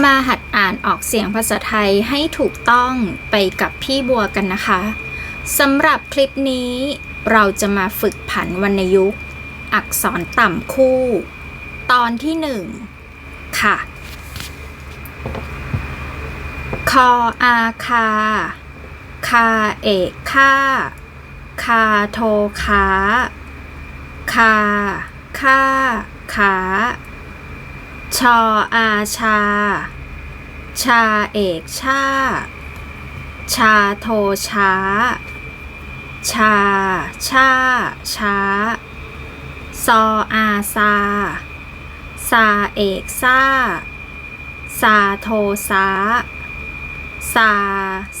มาหัดอ่านออกเสียงภาษาไทยให้ถูกต้องไปกับพี่บัวกันนะคะสำหรับคลิปนี้เราจะมาฝึกผันวรรณยุกต์ อักษรต่ำคู่ ตอนที่หนึ่งค่ะ คออาคา คาเอกค่า คาโทคา คาค่าขา ชออาชา ชาเอกชา ชาโทช้า ชา ชา ช้า ซออาซา ซาเอกซาซาโทซาซา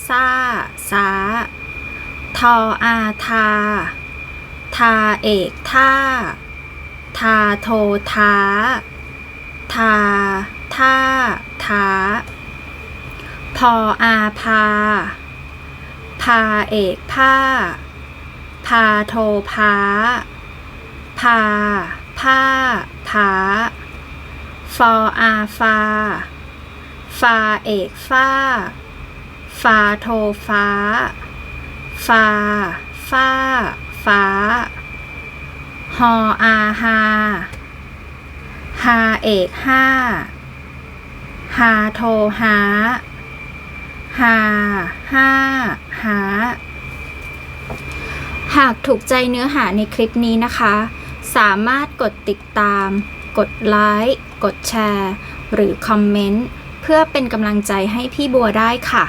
ซาซาทออาทา ทาเอกท่า ทาโทท้า ทา ท่า ท้า พออาพา พาเอกผ้า พาโทพา พา ผ้าผาฟออาฟา ฟาเอกฟ้า ฟาโทฟ้า ฟา ฟ้า ฟ้า ฮออาฮา ฮาเอกห้าฮาโทหาฮาห้าหาหากถูกใจเนื้อหาในคลิปนี้นะคะ สามารถกดติดตาม กดไลค์กดแชร์ หรือคอมเมนต์ เพื่อเป็นกำลังใจให้พี่บัวได้ค่ะ